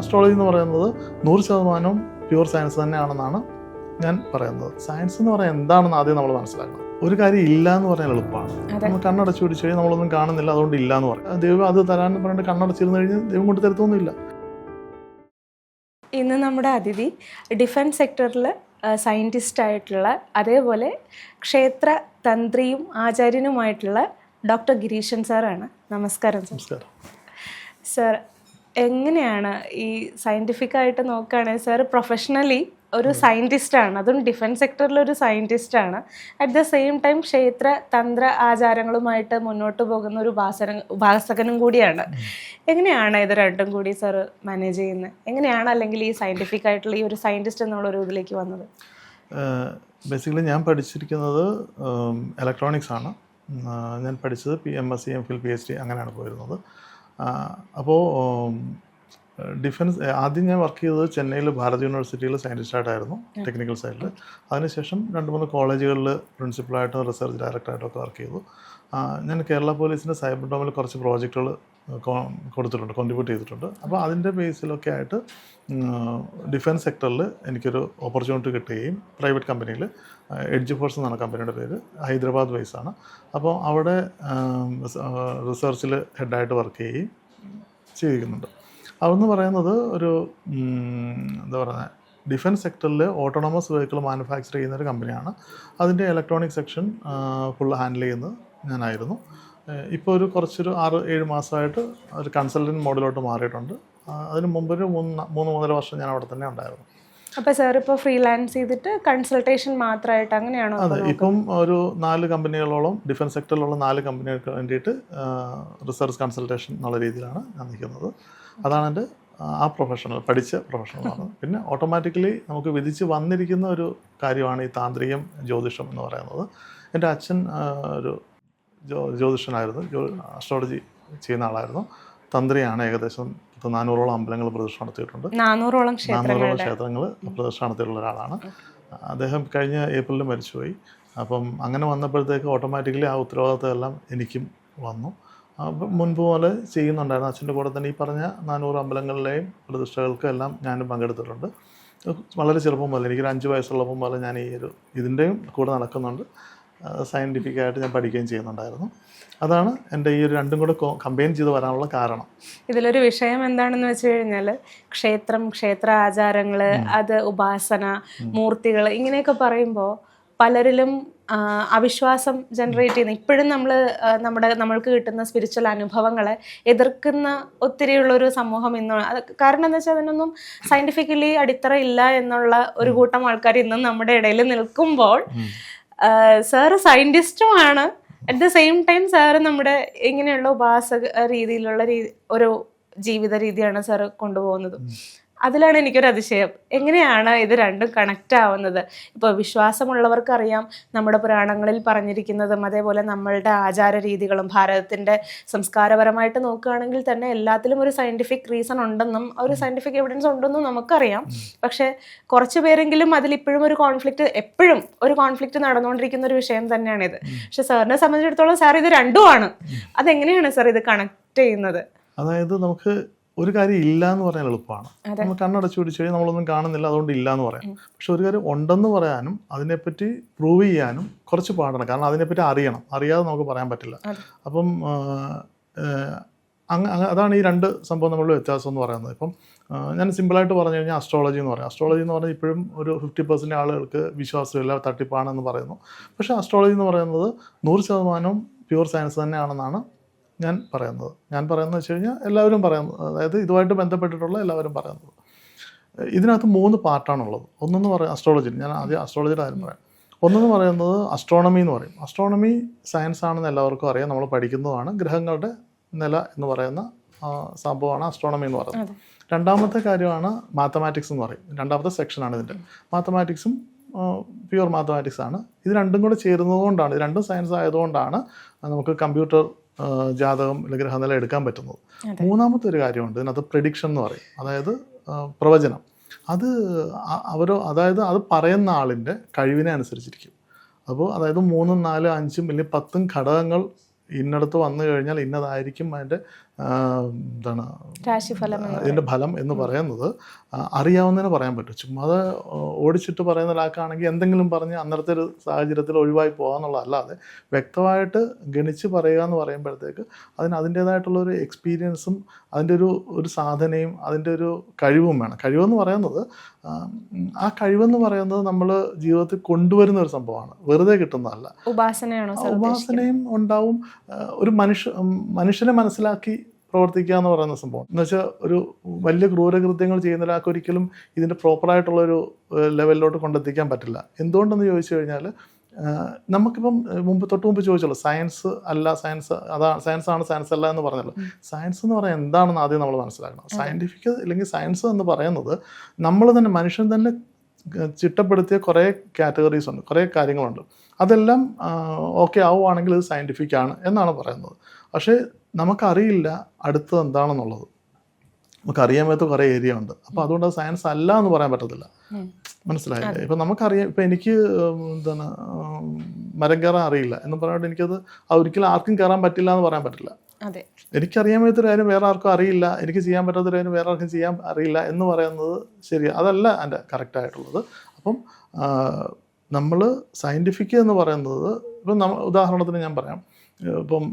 Astrology എന്ന് പറയുന്നത് നൂറ് ശതമാനവും പ്യുവർ സയൻസ് തന്നെയാണെന്നാണ് ഞാൻ പറയുന്നത്. സയൻസ് എന്ന് പറയാൻ എന്താണെന്ന് ആദ്യം നമ്മൾ മനസ്സിലാക്കണം. ഒരു കാര്യം ഇല്ല എന്ന് പറഞ്ഞാൽ എളുപ്പമാണ്. നമ്മൾ കണ്ണടച്ചു പിടിച്ചു കഴിഞ്ഞാൽ നമ്മളൊന്നും കാണുന്നില്ല അതുകൊണ്ട് ഇല്ല എന്ന് പറയാം. ദൈവം അത് തരാൻ പറഞ്ഞിട്ട് കണ്ണടച്ചിരുന്ന് കഴിഞ്ഞാൽ ദൈവം കൊണ്ട് തരത്തൊന്നുമില്ല. ഇന്ന് നമ്മുടെ അതിഥി ഡിഫൻസ് സെക്ടറിൽ സയന്റിസ്റ്റ് ആയിട്ടുള്ള അതേപോലെ ക്ഷേത്ര തന്ത്രിയും ആചാര്യനുമായിട്ടുള്ള ഡോക്ടർ ഗിരീശൻ സാറാണ് നമസ്കാരം സർ നമസ്കാരം. സർ എങ്ങനെയാണ് ഈ സയന്റിഫിക് ആയിട്ട് നോക്കുകയാണെങ്കിൽ സാർ പ്രൊഫഷണലി ഒരു സയന്റിസ്റ്റ് ആണ്. അതും ഡിഫൻസ് സെക്ടറിൽ ഒരു സയന്റിസ്റ്റ് ആണ്. അറ്റ് ദ സെയിം ടൈം ക്ഷേത്ര തന്ത്ര ആചാരങ്ങളുമായിട്ട് മുന്നോട്ട് പോകുന്ന ഒരു ഉപാസന ഉപാസകനും കൂടിയാണ്. എങ്ങനെയാണ് ഇത് രണ്ടും കൂടി സർ മാനേജ് ചെയ്യുന്നത്? എങ്ങനെയാണ് അല്ലെങ്കിൽ ഈ സയന്റിഫിക് ആയിട്ടുള്ള ഈ ഒരു സയന്റിസ്റ്റ് എന്നുള്ള ഒരു ഇതിലേക്ക് വന്നത്? ബേസിക്കലി ഞാൻ പഠിച്ചിരിക്കുന്നത് ഇലക്ട്രോണിക്സ് ആണ്. ഞാൻ പഠിച്ചത് P M S C M Phil P H D അങ്ങനെയാണ് പോയിരുന്നത്. അപ്പോൾ ഡിഫൻസ് ആദ്യം ഞാൻ വർക്ക് ചെയ്തത് ചെന്നൈയിൽ ഭാരത് യൂണിവേഴ്സിറ്റിയിൽ സയന്റിസ്റ്റായിട്ടായിരുന്നു ടെക്നിക്കൽ സൈഡിൽ അതിനുശേഷം രണ്ട് മൂന്ന് കോളേജുകളിൽ പ്രിൻസിപ്പളായിട്ടും റിസർച്ച് ഡയറക്ടറായിട്ടും ഒക്കെ വർക്ക് ചെയ്തു. ഞാൻ കേരള പോലീസിന്റെ സൈബർ ഡോമിൽ കുറച്ച് പ്രോജക്റ്റുകൾ കൊടുത്തിട്ടുണ്ട് കോൺട്രിബ്യൂട്ട് ചെയ്തിട്ടുണ്ട്. അപ്പോൾ അതിന്റെ ബേസിലൊക്കെ ആയിട്ട് ഡിഫൻസ് സെക്ടറിൽ എനിക്കൊരു ഓപ്പർച്യൂണിറ്റി കിട്ടുകയും പ്രൈവറ്റ് കമ്പനിയിൽ എഡ്ജ് ഫോഴ്സ് എന്നാണ് കമ്പനിയുടെ പേര് ഹൈദരാബാദ് ബേസ് ആണ്. അപ്പോൾ അവിടെ റിസർച്ചിൽ ഹെഡായിട്ട് വർക്ക് ചെയ്യുകയും ചെയ്തിരിക്കുന്നുണ്ട്. അതെന്ന് പറയുന്നത് ഒരു എന്താ പറയുക ഡിഫൻസ് സെക്ടറിൽ ഓട്ടോണമസ് വെഹിക്കിൾ മാനുഫാക്ചർ ചെയ്യുന്ന ഒരു കമ്പനിയാണ്. അതിന്റെ ഇലക്ട്രോണിക് സെക്ഷൻ ഫുൾ ഹാൻഡിൽ ചെയ്യുന്നത് ഞാനായിരുന്നു. ഇപ്പോൾ ഒരു കുറച്ചൊരു ആറ് ഏഴ് മാസമായിട്ട് ഒരു കൺസൾട്ടന്റ് മോഡലോട്ട് മാറിയിട്ടുണ്ട്. അതിന് മുമ്പ് ഒരു മൂന്ന് മൂന്ന് മൂന്നര വർഷം ഞാൻ അവിടെ തന്നെ ഉണ്ടായിരുന്നു. അപ്പോൾ സാർ ഇപ്പോൾ ഫ്രീലാൻസ് ചെയ്തിട്ട് കൺസൾട്ടേഷൻ മാത്രമായിട്ട് അങ്ങനെയാണോ അതെ ഇപ്പം ഒരു നാല് കമ്പനികളോളം ഡിഫൻസ് സെക്ടറിലുള്ള നാല് കമ്പനികൾക്ക് വേണ്ടിയിട്ട് റിസർച്ച് കൺസൾട്ടേഷൻ എന്നുള്ള രീതിയിലാണ് ഞാൻ നിൽക്കുന്നത്. അതാണ് എന്റെ ആ പ്രൊഫഷണൽ പഠിച്ച പ്രൊഫഷണലാണ് പിന്നെ ഓട്ടോമാറ്റിക്കലി നമുക്ക് വിധിച്ച് വന്നിരിക്കുന്ന ഒരു കാര്യമാണ് ഈ താന്ത്രികം ജ്യോതിഷം എന്ന് പറയുന്നത്. എന്റെ അച്ഛൻ ഒരു ജ്യോ ജ്യോതിഷനായിരുന്നു ജ്യോ അസ്ട്രോളജി ചെയ്യുന്ന ആളായിരുന്നു. തന്ത്രിയാണ് ഏകദേശം നാനൂറോളം അമ്പലങ്ങൾ പ്രദർശനം നടത്തിയിട്ടുണ്ട്. നാനൂറോളം ക്ഷേത്രങ്ങൾ പ്രദർശനം നടത്തിയിട്ടുള്ള ഒരാളാണ്. അദ്ദേഹം കഴിഞ്ഞ ഏപ്രിലിൽ മരിച്ചുപോയി. അപ്പം അങ്ങനെ വന്നപ്പോഴത്തേക്ക് ഓട്ടോമാറ്റിക്കലി ആ ഉത്തരവാദിത്തം എല്ലാം എനിക്കും വന്നു. മുൻപ് പോലെ ചെയ്യുന്നുണ്ടായിരുന്നു. അച്ഛന്റെ കൂടെ തന്നെ ഈ പറഞ്ഞ നാനൂറ് അമ്പലങ്ങളിലെയും പ്രതിഷ്ഠകൾക്കും എല്ലാം ഞാനും പങ്കെടുത്തിട്ടുണ്ട്. വളരെ ചെറുപ്പം മുതൽ എനിക്കൊരു അഞ്ച് വയസ്സുള്ളപ്പം മുതൽ ഞാൻ ഈ ഒരു ഇതിന്റെയും കൂടെ നടക്കുന്നുണ്ട്. സയന്റിഫിക് ആയിട്ട് ഞാൻ പഠിക്കുകയും ചെയ്യുന്നുണ്ടായിരുന്നു. അതാണ് എന്റെ ഈ ഒരു രണ്ടും കൂടെ കമ്പൈൻ ചെയ്ത് വരാനുള്ള കാരണം. ഇതിലൊരു വിഷയം എന്താണെന്ന് വെച്ച് കഴിഞ്ഞാൽ ക്ഷേത്രം ക്ഷേത്ര ആചാരങ്ങൾ അത് ഉപാസന മൂർത്തികൾ ഇങ്ങനെയൊക്കെ പറയുമ്പോൾ പലരിലും അവിശ്വാസം ജനറേറ്റ് ചെയ്യുന്ന ഇപ്പോഴും നമ്മൾ നമ്മുടെ നമ്മൾക്ക് കിട്ടുന്ന സ്പിരിച്വൽ അനുഭവങ്ങളെ എതിർക്കുന്ന ഒത്തിരിയുള്ളൊരു സമൂഹം ഇന്ന് അത് കാരണം എന്താ വെച്ചാൽ അതിനൊന്നും സയന്റിഫിക്കലി അടിത്തറ ഇല്ല എന്നുള്ള ഒരു കൂട്ടം ആൾക്കാർ ഇന്നും നമ്മുടെ ഇടയിൽ നിൽക്കുമ്പോൾ sir സയന്റിസ്റ്റുമാണ് at the same time sir നമ്മുടെ ഇങ്ങനെയുള്ള ഉപാസക രീതിയിലുള്ള രീതി ഒരു ജീവിത രീതിയാണ് സാറ് കൊണ്ടുപോകുന്നത്. അതിലാണ് എനിക്കൊരു അതിശയം. എങ്ങനെയാണ് ഇത് രണ്ടും കണക്റ്റ് ആവുന്നത്? ഇപ്പോൾ വിശ്വാസമുള്ളവർക്കറിയാം നമ്മുടെ പുരാണങ്ങളിൽ പറഞ്ഞിരിക്കുന്നതും അതേപോലെ നമ്മളുടെ ആചാര രീതികളും ഭാരതത്തിന്റെ സംസ്കാരപരമായിട്ട് നോക്കുകയാണെങ്കിൽ തന്നെ എല്ലാത്തിലും ഒരു സയന്റിഫിക് റീസൺ ഉണ്ടെന്നും ഒരു സയന്റിഫിക് എവിഡൻസ് ഉണ്ടെന്നും നമുക്കറിയാം. പക്ഷേ കുറച്ച് പേരെങ്കിലും അതിൽ ഇപ്പോഴും ഒരു കോൺഫ്ലിക്റ്റ് എപ്പോഴും ഒരു കോൺഫ്ലിക്റ്റ് നടന്നുകൊണ്ടിരിക്കുന്ന ഒരു വിഷയം തന്നെയാണിത്. പക്ഷെ സാറിനെ സംബന്ധിച്ചിടത്തോളം സാർ ഇത് രണ്ടുമാണ്. അതെങ്ങനെയാണ് സാർ ഇത് കണക്ട് ചെയ്യുന്നത്? അതായത് നമുക്ക് ഒരു കാര്യം ഇല്ല എന്ന് പറയാൻ എളുപ്പമാണ്. നമ്മൾ കണ്ണടച്ചു പിടിച്ചു കഴിഞ്ഞാൽ നമ്മളൊന്നും കാണുന്നില്ല അതുകൊണ്ട് ഇല്ല എന്ന് പറയാം പക്ഷെ ഒരു കാര്യം ഉണ്ടെന്ന് പറയാനും അതിനെപ്പറ്റി പ്രൂവ് ചെയ്യാനും കുറച്ച് പാടാണ്. കാരണം അതിനെപ്പറ്റി അറിയണം. അറിയാതെ നമുക്ക് പറയാൻ പറ്റില്ല. അപ്പം അതാണ് ഈ രണ്ട് സംഭവം തമ്മിലുള്ള വ്യത്യാസം എന്ന് പറയുന്നത്. ഇപ്പം ഞാൻ സിമ്പിളായിട്ട് പറഞ്ഞു കഴിഞ്ഞാൽ അസ്ട്രോളജി എന്ന് പറയും. അസ്ട്രോളജി എന്ന് പറഞ്ഞാൽ ഇപ്പോഴും ഒരു ഫിഫ്റ്റി പെർസെന്റ് ആളുകൾക്ക് വിശ്വാസമില്ല തട്ടിപ്പാണെന്ന് പറയുന്നു. പക്ഷേ അസ്ട്രോളജി എന്ന് പറയുന്നത് നൂറ് ശതമാനവും പ്യുവർ സയൻസ് തന്നെയാണെന്നാണ് ഞാൻ പറയുന്നത്. ഞാൻ പറയുന്നത് വെച്ച് കഴിഞ്ഞാൽ എല്ലാവരും പറയുന്നത്. അതായത് ഇതുമായിട്ട് ബന്ധപ്പെട്ടിട്ടുള്ള എല്ലാവരും പറയുന്നത്. ഇതിനകത്ത് മൂന്ന് പാർട്ടാണുള്ളത്. ഒന്നെന്ന് പറയാം അസ്ട്രോളജി ഞാൻ ആദ്യം അസ്ട്രോളജിയുടെ കാര്യം പറയാം. ഒന്നെന്ന് പറയുന്നത് അസ്ട്രോണമി എന്ന് പറയും. അസ്ട്രോണമി സയൻസ് ആണെന്ന് എല്ലാവർക്കും അറിയാം. നമ്മൾ പഠിക്കുന്നതാണ്. ഗ്രഹങ്ങളുടെ നില എന്ന് പറയുന്ന സംഭവമാണ് അസ്ട്രോണമി എന്ന് പറയുന്നത്. രണ്ടാമത്തെ കാര്യമാണ് മാത്തമാറ്റിക്സ് എന്ന് പറയും. രണ്ടാമത്തെ സെക്ഷനാണ് ഇതിന്റെ മാത്തമാറ്റിക്സും പ്യുവർ മാത്തമാറ്റിക്സ് ആണ്. ഇത് രണ്ടും കൂടെ ചേരുന്നതുകൊണ്ടാണ് ഇത് രണ്ടും സയൻസ് ആയതുകൊണ്ടാണ് നമുക്ക് കമ്പ്യൂട്ടർ ജാതകം അല്ലെങ്കിൽ ഗ്രഹനില എടുക്കാൻ പറ്റുന്നത്. മൂന്നാമത്തെ ഒരു കാര്യമുണ്ട് ഇതിനകത്ത് പ്രഡിക്ഷൻ എന്ന് പറയും. അതായത് പ്രവചനം. അത് അവരോ അതായത് അത് പറയുന്ന ആളിന്റെ കഴിവിനെ അനുസരിച്ചിരിക്കും. അപ്പോൾ അതായത് മൂന്നും നാലും അഞ്ചും അല്ലെങ്കിൽ പത്തും ഘടകങ്ങൾ ഇന്നടത്ത് വന്നു കഴിഞ്ഞാൽ ഇന്നതായിരിക്കും അതിന്റെ എന്താണ് രാശിഫലം ഇതിന്റെ ഫലം എന്ന് പറയുന്നത്. അറിയാവുന്നതിന് പറയാൻ പറ്റും. ചുമ്മാ അത് ഓടിച്ചിട്ട് പറയുന്ന ഒരാൾക്കാണെങ്കിൽ എന്തെങ്കിലും പറഞ്ഞ് അന്നത്തെ ഒരു സാഹചര്യത്തിൽ ഒഴിവായി പോകാന്നുള്ളതല്ലാതെ വ്യക്തമായിട്ട് ഗണിച്ച് പറയുക എന്ന് പറയുമ്പോഴത്തേക്ക് അതിന് അതിന്റെതായിട്ടുള്ള ഒരു എക്സ്പീരിയൻസും അതിന്റെ ഒരു ഒരു സാധനയും അതിന്റെ ഒരു കഴിവും വേണം. കഴിവെന്ന് പറയുന്നത് ആ, കഴിവെന്ന് പറയുന്നത് നമ്മൾ ജീവിതത്തിൽ കൊണ്ടുവരുന്ന ഒരു സംഭവമാണ്. വെറുതെ കിട്ടുന്നതല്ല. ഉപാസനയും ഉണ്ടാവും. ഒരു മനുഷ്യ മനുഷ്യനെ മനസ്സിലാക്കി പ്രവർത്തിക്കുക എന്ന് പറയുന്ന സംഭവം. എന്ന് വെച്ചാൽ ഒരു വലിയ ക്രൂരകൃത്യങ്ങൾ ചെയ്യുന്ന ഒരാൾക്ക് ഒരിക്കലും ഇതിന്റെ പ്രോപ്പറായിട്ടുള്ളൊരു ലെവലിലോട്ട് കൊണ്ടെത്തിക്കാൻ പറ്റില്ല. എന്തുകൊണ്ടെന്ന് ചോദിച്ചു കഴിഞ്ഞാൽ നമുക്കിപ്പം മുമ്പ് തൊട്ട് മുമ്പ് ചോദിച്ചല്ലോ സയൻസ് അല്ല സയൻസ് അതാണ് സയൻസ് ആണ് സയൻസ് അല്ല എന്ന് പറഞ്ഞല്ലോ. സയൻസ് എന്ന് പറയാൻ എന്താണെന്ന് ആദ്യം നമ്മൾ മനസ്സിലാക്കണം. സയന്റിഫിക് അല്ലെങ്കിൽ സയൻസ് എന്ന് പറയുന്നത് നമ്മൾ തന്നെ മനുഷ്യൻ തന്നെ ചിട്ടപ്പെടുത്തിയ കുറേ കാറ്റഗറീസ് ഉണ്ട് കുറേ കാര്യങ്ങളുണ്ട്. അതെല്ലാം ഓക്കെ ആവുകയാണെങ്കിൽ ഇത് സയന്റിഫിക് ആണ് എന്നാണ് പറയുന്നത്. പക്ഷേ നമുക്കറിയില്ല അടുത്തത് എന്താണെന്നുള്ളത്. നമുക്കറിയാൻ പറ്റാത്ത കുറേ ഏരിയ ഉണ്ട്. അപ്പോൾ അതുകൊണ്ട് സയൻസ് അല്ല എന്ന് പറയാൻ പറ്റത്തില്ല. മനസ്സിലായില്ലേ? ഇപ്പം നമുക്കറിയാം ഇപ്പം എനിക്ക് എന്താണ് മരം കയറാൻ അറിയില്ല എന്ന് പറഞ്ഞുകൊണ്ട് എനിക്കത് ആ ഒരിക്കലും ആർക്കും കയറാൻ പറ്റില്ല എന്ന് പറയാൻ പറ്റില്ല. എനിക്കറിയാൻ പറ്റാത്തൊരു കാര്യം വേറെ ആർക്കും അറിയില്ല. എനിക്ക് ചെയ്യാൻ പറ്റാത്തൊരു കാര്യം വേറെ ആർക്കും ചെയ്യാൻ അറിയില്ല എന്ന് പറയുന്നത് ശരിയാണ് അതല്ല എന്റെ കറക്റ്റായിട്ടുള്ളത് അപ്പം നമ്മൾ സയന്റിഫിക് എന്ന് പറയുന്നത് ഇപ്പം നമ്മ ഉദാഹരണത്തിന് ഞാൻ പറയാം. ഇപ്പം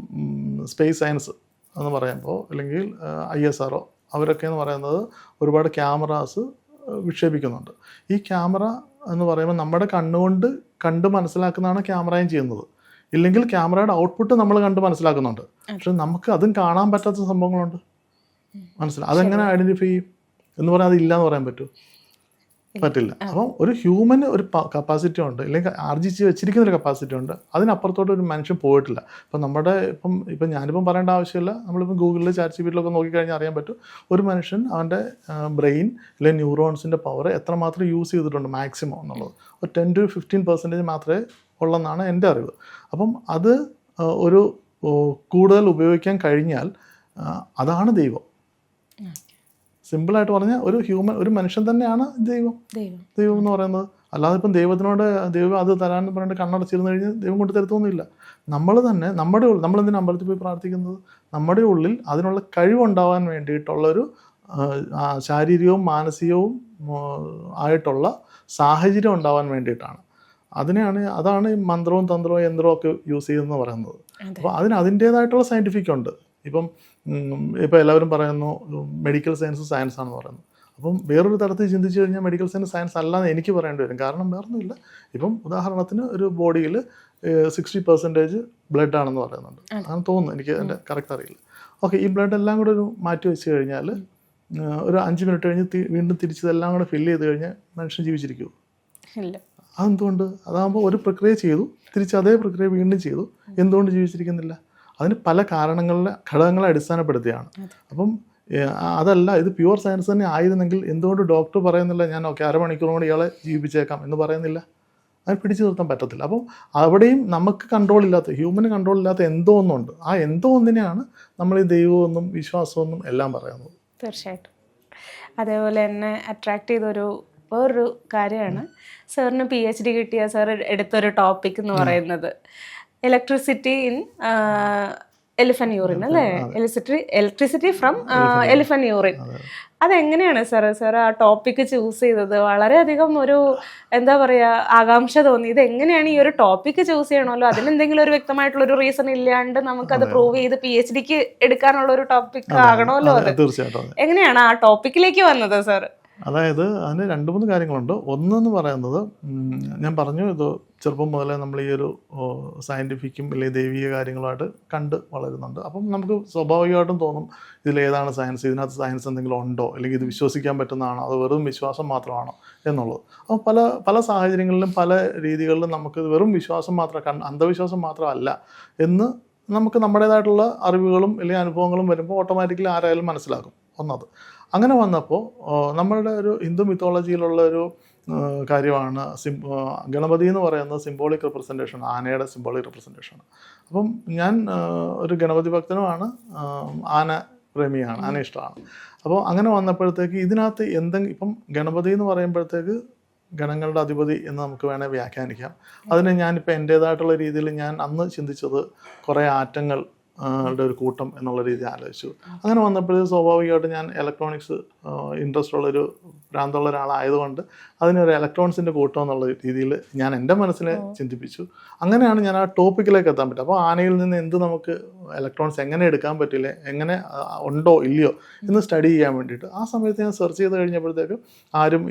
സ്പേസ് സയൻസ് എന്ന് പറയുമ്പോൾ അല്ലെങ്കിൽ ഐ എസ് ആർ അവരൊക്കെ എന്ന് പറയുന്നത് ഒരുപാട് ക്യാമറാസ് വിക്ഷേപിക്കുന്നുണ്ട്. ഈ ക്യാമറ എന്ന് പറയുമ്പോൾ നമ്മുടെ കണ്ണുകൊണ്ട് കണ്ട് മനസ്സിലാക്കുന്നതാണ് ക്യാമറയും ചെയ്യുന്നത്. ഇല്ലെങ്കിൽ ക്യാമറയുടെ ഔട്ട്പുട്ട് നമ്മൾ കണ്ട് മനസ്സിലാക്കുന്നുണ്ട്. പക്ഷെ നമുക്ക് അതും കാണാൻ പറ്റാത്ത സംഭവങ്ങളുണ്ട്. മനസ്സിലായി അതെങ്ങനെ ഐഡന്റിഫൈ ചെയ്യും? എന്ന് പറഞ്ഞാൽ അത് ഇല്ലാന്ന് പറയാൻ പറ്റൂ. പറ്റില്ല. അപ്പം ഒരു ഹ്യൂമൻ ഒരു കപ്പാസിറ്റി ഉണ്ട്. അല്ലെങ്കിൽ ആർജിച്ച് വെച്ചിരിക്കുന്ന ഒരു കപ്പാസിറ്റി ഉണ്ട്. അതിനപ്പുറത്തോട്ട് ഒരു മനുഷ്യൻ പോയിട്ടില്ല. ഇപ്പം നമ്മുടെ ഇപ്പം ഇപ്പം ഞാനിപ്പം പറയേണ്ട ആവശ്യമില്ല. നമ്മളിപ്പം ഗൂഗിളിൽ ചാറ്റ് ജിബിയിലൊക്കെ നോക്കിക്കഴിഞ്ഞാൽ അറിയാൻ പറ്റും. ഒരു മനുഷ്യൻ അവന്റെ ബ്രെയിൻ അല്ലെങ്കിൽ ന്യൂറോൺസിന്റെ പവർ എത്രമാത്രം യൂസ് ചെയ്തിട്ടുണ്ട് മാക്സിമം എന്നുള്ളത്. ഒരു ടെൻ ടു ഫിഫ്റ്റീൻ പെർസെന്റേജ് മാത്രമേ ഉള്ളെന്നാണ് എന്റെ അറിവ്. അപ്പം അത് ഒരു കൂടുതൽ ഉപയോഗിക്കാൻ കഴിഞ്ഞാൽ അതാണ് ദൈവം. സിമ്പിളായിട്ട് പറഞ്ഞാൽ ഒരു ഹ്യൂമൻ ഒരു മനുഷ്യൻ തന്നെയാണ് ദൈവം. ദൈവം. എന്ന് പറയുന്നത്. അല്ലാതെ ഇപ്പം ദൈവത്തിനോട് ദൈവം അത് തരാൻ പറഞ്ഞിട്ട് കണ്ണടച്ചിരുന്ന് കഴിഞ്ഞാൽ ദൈവം കൊണ്ട് തരത്തൊന്നുമില്ല. നമ്മൾ തന്നെ നമ്മുടെ ഉള്ളിൽ നമ്മളെന്തിനാ അമ്പലത്തിൽ പോയി പ്രാർത്ഥിക്കുന്നത്? നമ്മുടെ ഉള്ളിൽ അതിനുള്ള കഴിവുണ്ടാവാൻ വേണ്ടിയിട്ടുള്ളൊരു ശാരീരികവും മാനസികവും ആയിട്ടുള്ള സാഹചര്യം ഉണ്ടാവാൻ വേണ്ടിയിട്ടാണ്. അതിനെയാണ് അതാണ് മന്ത്രവും തന്ത്രവും യന്ത്രവും ഒക്കെ യൂസ് ചെയ്യുന്നത് പറയുന്നത്. അപ്പോൾ അതിന് അതിന്റേതായിട്ടുള്ള സയന്റിഫിക് ഉണ്ട്. ഇപ്പം ഇപ്പോൾ എല്ലാവരും പറയുന്നു മെഡിക്കൽ സയൻസ് സയൻസ് ആണെന്ന് പറയുന്നു. അപ്പം വേറൊരു തരത്തിൽ ചിന്തിച്ചു കഴിഞ്ഞാൽ മെഡിക്കൽ സയൻസ് സയൻസ് അല്ലാന്ന് എനിക്ക് പറയേണ്ടി വരും. കാരണം വേറൊന്നുമില്ല. ഇപ്പം ഉദാഹരണത്തിന് ഒരു ബോഡിയിൽ സിക്സ്റ്റി പെർസെന്റേജ് ബ്ലഡ് ആണെന്ന് പറയുന്നുണ്ട്. അങ്ങനെ തോന്നുന്നു എനിക്ക് എന്റെ കറക്റ്റ് അറിയില്ല. ഓക്കെ ഈ ബ്ലഡ് എല്ലാം കൂടെ ഒരു മാറ്റി വെച്ച് കഴിഞ്ഞാൽ ഒരു അഞ്ച് മിനിറ്റ് കഴിഞ്ഞ് വീണ്ടും തിരിച്ചതെല്ലാം കൂടെ ഫില്ല് ചെയ്ത് കഴിഞ്ഞാൽ മനുഷ്യൻ ജീവിച്ചിരിക്കുമോ ഇല്ല. അതെന്തുകൊണ്ട്? അതാകുമ്പോൾ ഒരു പ്രക്രിയ ചെയ്തു തിരിച്ച് അതേ പ്രക്രിയ വീണ്ടും ചെയ്തു. എന്തുകൊണ്ട് ജീവിച്ചിരിക്കുന്നില്ല? അതിന് പല കാരണങ്ങളിലെ ഘടകങ്ങളെ അടിസ്ഥാനപ്പെടുത്തിയാണ്. അപ്പം അതല്ല ഇത് പ്യുവർ സയൻസ് തന്നെ ആയിരുന്നെങ്കിൽ എന്തുകൊണ്ട് ഡോക്ടർ പറയുന്നില്ല ഞാൻ ഓക്കെ അരമണിക്കൂർ കൊണ്ട് ഇയാളെ ജീവിപ്പിച്ചേക്കാം എന്ന് പറയുന്നില്ല? അത് പിടിച്ചു നിർത്താൻ പറ്റത്തില്ല. അപ്പോൾ അവിടെയും നമുക്ക് കൺട്രോൾ ഇല്ലാത്ത ഹ്യൂമന് കൺട്രോൾ ഇല്ലാത്ത എന്തോ ഒന്നുണ്ട്. ആ എന്തോ ഒന്നിനെയാണ് നമ്മൾ ഈ ദൈവമെന്നും വിശ്വാസമെന്നും എല്ലാം പറയുന്നത്. തീർച്ചയായിട്ടും. അതേപോലെ തന്നെ അട്രാക്ട് ചെയ്തൊരു വേറൊരു കാര്യമാണ്. സാറിന് പി എച്ച് ഡി കിട്ടിയ സാർ എടുത്തൊരു ടോപ്പിക് എന്ന് പറയുന്നത്. ഇലക്ട്രിസിറ്റി ഇൻ എലിഫൻ യൂറിൻ അല്ലേ? Electricity electricity from elephant urine അതെങ്ങനെയാണ് സാർ സാർ ആ ടോപ്പിക് ചൂസ് ചെയ്തത്? വളരെയധികം ഒരു എന്താ പറയുക ആകാംക്ഷ തോന്നി. ഇത് എങ്ങനെയാണ് ഈ ഒരു ടോപ്പിക് ചൂസ് ചെയ്യണമല്ലോ? അതിനെന്തെങ്കിലും ഒരു വ്യക്തമായിട്ടുള്ള ഒരു റീസൺ ഇല്ലാണ്ട് നമുക്കത് പ്രൂവ് ചെയ്ത് പി എച്ച് ഡിക്ക് എടുക്കാനുള്ള ഒരു ടോപ്പിക് ആകണമല്ലോ അത് തീർച്ചയായിട്ടും എങ്ങനെയാണ് ആ ടോപ്പിക്കിലേക്ക് വന്നത് സാർ അതായത് അതിന് രണ്ട് മൂന്ന് കാര്യങ്ങളുണ്ട്. ഒന്നെന്ന് പറയുന്നത് ഞാൻ പറഞ്ഞു ഇത് ചെറുപ്പം മുതലേ നമ്മൾ ഈ ഒരു സയന്റിഫിക്കും അല്ലെങ്കിൽ ദൈവിക കാര്യങ്ങളുമായിട്ട് കണ്ട് വളരുന്നുണ്ട്. അപ്പം നമുക്ക് സ്വാഭാവികമായിട്ടും തോന്നും ഇതിലേതാണ് സയൻസ് ഇതിനകത്ത് സയൻസ് എന്തെങ്കിലും ഉണ്ടോ? അല്ലെങ്കിൽ ഇത് വിശ്വസിക്കാൻ പറ്റുന്നതാണോ? അത് വെറും വിശ്വാസം മാത്രമാണോ എന്നുള്ളത്. അപ്പോൾ പല പല സാഹചര്യങ്ങളിലും പല രീതികളിലും നമുക്ക് വെറും വിശ്വാസം മാത്രം അന്ധവിശ്വാസം മാത്രമല്ല എന്ന് നമുക്ക് നമ്മുടേതായിട്ടുള്ള അറിവുകളും അല്ലെങ്കിൽ അനുഭവങ്ങളും വരുമ്പോൾ ഓട്ടോമാറ്റിക്കലി ആരായാലും മനസ്സിലാക്കും ഒന്നത്. അങ്ങനെ വന്നപ്പോൾ നമ്മളുടെ ഒരു ഹിന്ദു മിത്തോളജിയിലുള്ള ഒരു കാര്യമാണ് സിം ഗണപതി എന്ന് പറയുന്നത് സിംബോളിക് റിപ്രസെന്റേഷൻ ആനയുടെ സിംബോളിക് റിപ്രസെന്റേഷൻ അപ്പം ഞാൻ ഒരു ഗണപതി ഭക്തനുമാണ് ആന പ്രേമിയാണ് ആന ഇഷ്ടമാണ്. അപ്പോൾ അങ്ങനെ വന്നപ്പോഴത്തേക്ക് ഇതിനകത്ത് എന്തെങ്കിലും ഇപ്പം ഗണപതി എന്ന് പറയുമ്പോഴത്തേക്ക് ഗണങ്ങളുടെ അധിപതി എന്ന് നമുക്ക് വേണേൽ വ്യാഖ്യാനിക്കാം. അതിന് ഞാനിപ്പോൾ എന്റേതായിട്ടുള്ള രീതിയിൽ ഞാൻ അന്ന് ചിന്തിച്ചത് കുറേ ആറ്റങ്ങൾ യുടെ ഒരു കൂട്ടം എന്നുള്ള രീതി ആലോചിച്ചു. അങ്ങനെ വന്നപ്പോഴേ സ്വാഭാവികമായിട്ട് ഞാൻ ഇലക്ട്രോണിക്സ് ഇൻട്രസ്റ്റ് ഉള്ളൊരു ഭ്രാന്തുള്ള ഒരാളായതുകൊണ്ട് അതിനൊരു ഇലക്ട്രോണിക്സിന്റെ കൂട്ടം എന്നുള്ള രീതിയിൽ ഞാൻ എന്റെ മനസ്സിനെ ചിന്തിപ്പിച്ചു. അങ്ങനെയാണ് ഞാൻ ആ ടോപ്പിക്കിലേക്ക് എത്താൻ പറ്റും അപ്പോൾ ആനയിൽ നിന്ന് എന്ത് നമുക്ക് ഇലക്ട്രോണിക്സ് എങ്ങനെ എടുക്കാൻ പറ്റില്ല എങ്ങനെ ഉണ്ടോ ഇല്ലയോ എന്ന് സ്റ്റഡി ചെയ്യാൻ വേണ്ടിയിട്ട് ആ സമയത്ത് ഞാൻ സെർച്ച് ചെയ്ത് കഴിഞ്ഞപ്പോഴത്തേക്കും ആരും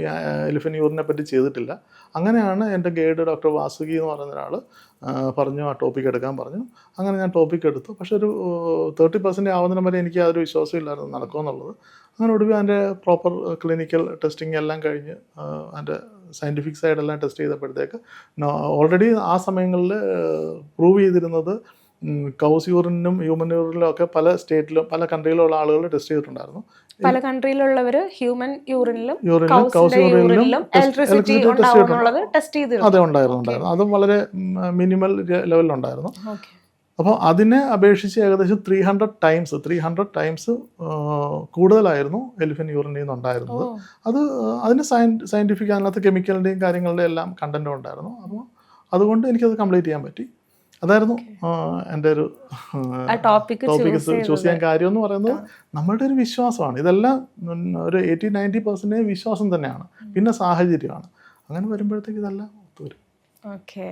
എലിഫൻ യൂറിനെ പറ്റി ചെയ്തിട്ടില്ല. അങ്ങനെയാണ് എന്റെ ഗൈഡ് ഡോക്ടർ വാസുകി എന്ന് പറയുന്ന ഒരാൾ പറഞ്ഞു ആ ടോപ്പിക് എടുക്കാൻ പറഞ്ഞു. അങ്ങനെ ഞാൻ ടോപ്പിക് എടുത്തു. പക്ഷേ ഒരു തേർട്ടി പെർസെന്റ് ആവുന്നതിന് വരെ എനിക്ക് അതൊരു വിശ്വാസം ഇല്ലായിരുന്നു നടക്കുമെന്നുള്ളത്. അങ്ങനെ ഒടുവിൽ അതിന്റെ പ്രോപ്പർ ക്ലിനിക്കൽ ടെസ്റ്റിംഗ് എല്ലാം കഴിഞ്ഞ് അതിന്റെ സയന്റിഫിക് സൈഡെല്ലാം ടെസ്റ്റ് ചെയ്തപ്പോഴത്തേക്ക് ഓൾറെഡി ആ സമയങ്ങളിൽ പ്രൂവ് ചെയ്തിരുന്നത് കൗസ് യൂറിനും ഹ്യൂമൻ യൂറിനും ഒക്കെ പല സ്റ്റേറ്റിലും പല കൺട്രിയിലുള്ള ആളുകൾ ടെസ്റ്റ് ചെയ്തിട്ടുണ്ടായിരുന്നു. പല കൺട്രിയിലുള്ളവർ ഹ്യൂമൻ യൂറിനിലും കൗസ് യൂറിനിലും ഇലക്ട്രിസിറ്റി ടെസ്റ്റ് ചെയ്തിട്ടുണ്ട്. അതെ ഉണ്ടായിരുന്നു ഉണ്ടായിരുന്നു. അതും വളരെ മിനിമൽ ലെവലിലുണ്ടായിരുന്നു. അപ്പോൾ അതിനെ അപേക്ഷിച്ച് ഏകദേശം three hundred times three hundred times കൂടുതലായിരുന്നു എലിഫൻ യൂറിനിൽ നിന്നുണ്ടായിരുന്നത്. അത് അതിന് സയൻ സയന്റിഫിക് അതിനകത്ത് കെമിക്കലിന്റെയും കാര്യങ്ങളുടെയും എല്ലാം കണ്ടന്റും ഉണ്ടായിരുന്നു. അപ്പോൾ അതുകൊണ്ട് എനിക്കത് കംപ്ലീറ്റ് ചെയ്യാൻ പറ്റി. അതായിരുന്നു എന്റെ ഒരു ടോപ്പിക് ചൂസ് ചെയ്യാൻ കാര്യം എന്ന് പറയുന്നത് നമ്മളുടെ ഒരു വിശ്വാസമാണ്. ഇതെല്ലാം ഒരു എയ്റ്റി നയന്റി പെർസെന്റേജ് വിശ്വാസം തന്നെയാണ്. പിന്നെ സാഹചര്യമാണ്. അങ്ങനെ വരുമ്പോഴത്തേക്ക് ഇതെല്ലാം ഒത്തുവരും. ഓക്കെ